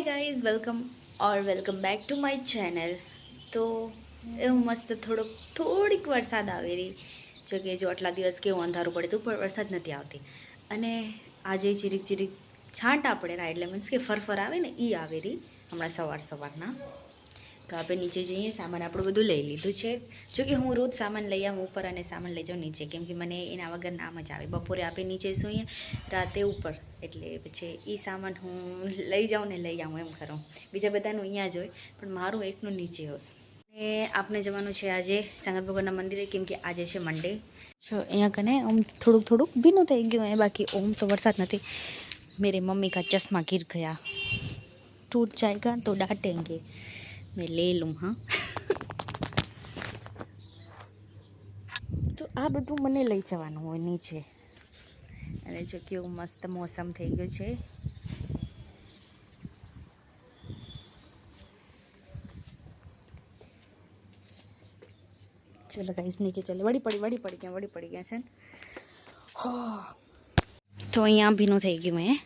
Hi guys welcome or welcome back to my channel તો એવું મસ્ત થોડોક, થોડીક વરસાદ આવી રહી. જો કે જો આટલા દિવસ કેવું અંધારું પડે તું પણ વરસાદ નથી આવતી. અને આજે ચીરીક ચીરીક છાંટા પડે એટલે મીન્સ કે ફરફર આવે ને એ આવી રહી હમણાં સવાર સવારના તો આપણે નીચે જઈએ, સામાન આપણું બધું લઈ લીધું છે. જો કે હું રોજ સામાન લઈ આવું, ઉપર અને સામાન લઈ જાઉં નીચે, કેમ કે મને એના વગર નામ જ આવે. બપોરે આપણે નીચે સૂઈએ રાતે ઉપર, એટલે પછી એ સામાન હું લઈ જાઉં ને લઈ આવું એમ કરું બીજા બધાનું અહીંયા જ હોય, પણ મારું એકનું નીચે હોય. અને આપણે જવાનું છે આજે સંગત ભગવાનના મંદિરે, કેમ કે આજે છે મંડે. જો અહીંયા કને આમ થોડુંક થોડુંક ભીનું થઈ ગયું એ બાકી ઓમ તો વરસાદ નથી. મેરી મમ્મી કા ચશ્મા ગીર ગયા. ટૂટ જાયગા તો ડાટેંગે मैं ले લઉં હા. તો આ બધું મને લઈ જવાનું હોય નીચે. અને જો કેવું મસ્ત મોસમ થઈ ગયું છે. ચલો ગાઈસ નીચે ચલો. વળી પડી વળી પડી ગયા, વળી પડી ગયા છે હો. તો અહીંયા ભીનું થઈ ગયું મેં.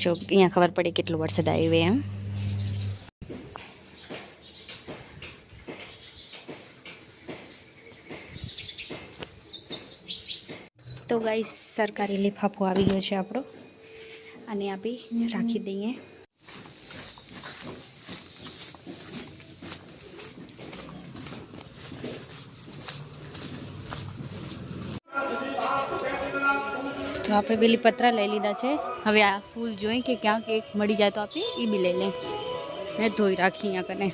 જો, અહીંયા ખબર પડી કેટલું વરસાદ આવ્યું એમ. ગાઈસ, સરકારી લિફાફો આવી ગયો છે આપણો. અને આપી રાખી દઈએ. તો આપણે પેલી પતરા લઈ લીધા છે. હવે આ ફૂલ જોઈ કે ક્યાંક એક મળી જાય તો આપી એ બી લઈ લે. ને ધોઈ રાખી અહીંયા કને.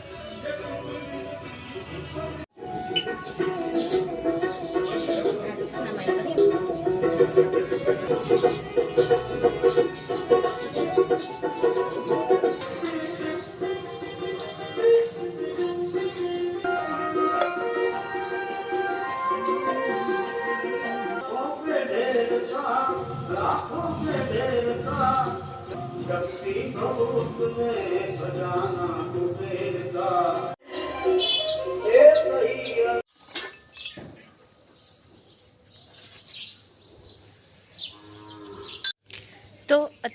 शक्ति प्रभु तुम्हें सजाना कुबेर का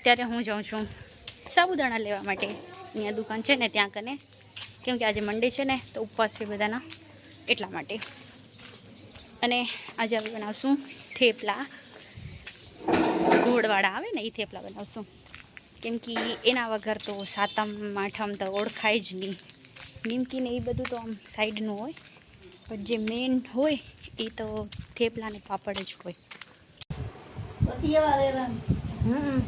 અત્યારે હું જાઉં છું સાબુદાણા લેવા માટે. અહીંયા દુકાન છે ને ત્યાં કને. કેમ કે આજે મંડે છે ને તો ઉપવાસ છે બધાના એટલા માટે. અને આજે આપણે બનાવશું થેપલા. ગોળવાળા આવે ને એ થેપલા બનાવશું. કેમ કે એના વગર તો સાતમ આઠમ તો ઓળખાય જ નહીં. નિમકી ને એ બધું તો આમ સાઈડનું હોય. પણ જે મેન હોય એ તો થેપલા ને પાપડ જ હોય. હમ.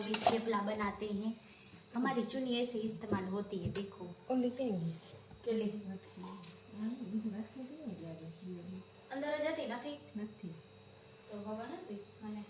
हम अभी थेपला बनाते हैं हमारी चुनी ऐसे इस्तेमाल होती है देखो કે લે અંદર જ હતી નથી નથી તો ખબર નથી મને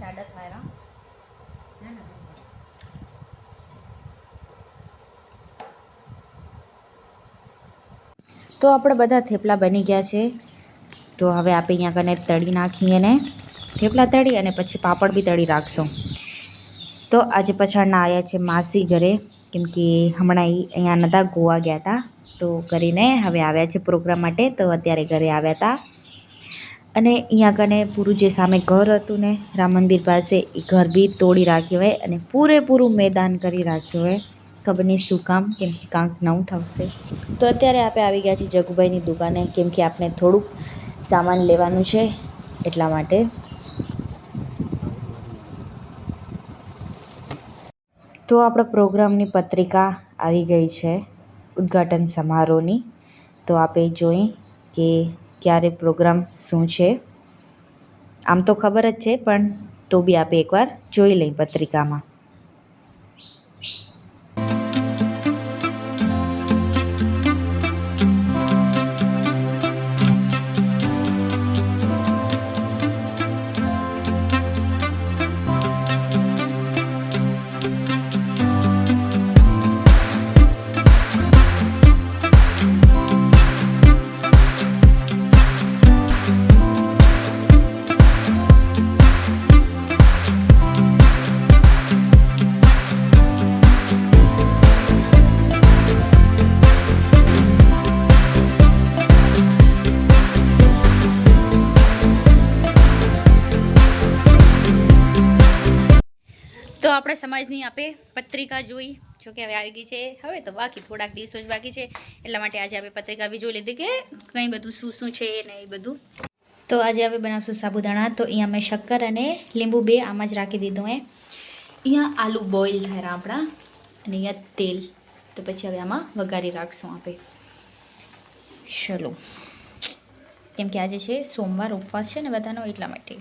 ના ના તો આપણે બધા થેપલા બની ગયા છે. તો હવે આપણે અહીંયા કને તળી નાખીએ ને થેપલા તળી અને પછી પાપડ બી તળી રાખશું. તો આજે પછાડના આવ્યા છે માસી ઘરે, કેમ કે હમણાં અહીંયા નહોતા ગોવા ગયા હતા તો કરીને હવે આવ્યા છે પ્રોગ્રામ માટે, તો અત્યારે ઘરે આવ્યા હતા અને અહીંયા કને પૂરું જે સામે ઘર હતું ને, રામ મંદિર પાસે એ ઘર બી તોડી રાખ્યું હોય અને પૂરેપૂરું મેદાન કરી રાખ્યું હોય. ખબર નહીં શું કામ, કેમ કે કાંક નવું થશે. તો અત્યારે આપણે આવી ગયા છીએ જગુભાઈની દુકાને, કેમ કે આપણે થોડુંક સામાન લેવાનું છે એટલા માટે. તો આપણા પ્રોગ્રામની પત્રિકા આવી ગઈ છે ઉદ્ઘાટન સમારોહની. તો આપણે જોઈ કે ક્યારે પ્રોગ્રામ શું છે? આમ તો ખબર જ છે, પણ તો બી આપણે એકવાર જોઈ લઈ પત્રિકામાં. તો આપણે સમાજની આપે પત્રિકા જોઈ, જો કે હવે આવી ગઈ છે. હવે તો બાકી થોડાક દિવસો જ બાકી છે. એટલા માટે આજે આપણે પત્રિકા બી જોઈ લીધી કે કંઈ બધું શું શું છે ને એ બધું. તો આજે આપણે બનાવશું સાબુદાણા. તો અહીંયા મેં શક્કર અને લીંબુ બે આમાં જ રાખી દીધું એ અહીંયા આલુ બોઇલ થયા આપણા. અને અહીંયા તેલ. તો પછી હવે આમાં વઘારી રાખશું આપણે ચલો. કેમ કે આજે છે સોમવાર, ઉપવાસ છે ને બધાનો એટલા માટે.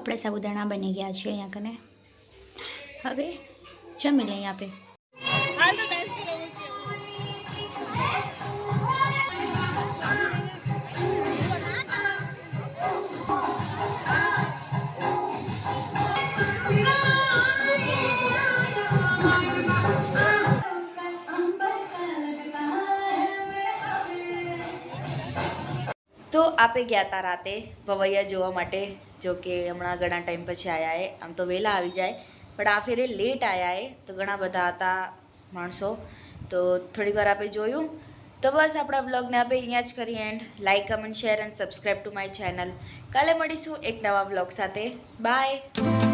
આપણે સાબુદાણા બની ગયા છે અહીંયા કને. હવે જમી લઈએ આપણે તો આપે ગયા હતા રાતે પવૈયા જોવા માટે, જો કે હમણાં ઘણા ટાઈમ પછી આવ્યા એ આમ તો વહેલા આવી જાય, પણ આ ફેરે લેટ આવ્યા એ તો ઘણા બધા હતા માણસો, તો થોડીક વાર આપણે જોયું. તો બસ આપણા બ્લોગને આપણે અહીંયા જ કરીએ and like comment share and subscribe to my channel કાલે મળીશું એક નવા બ્લોગ સાથે. બાય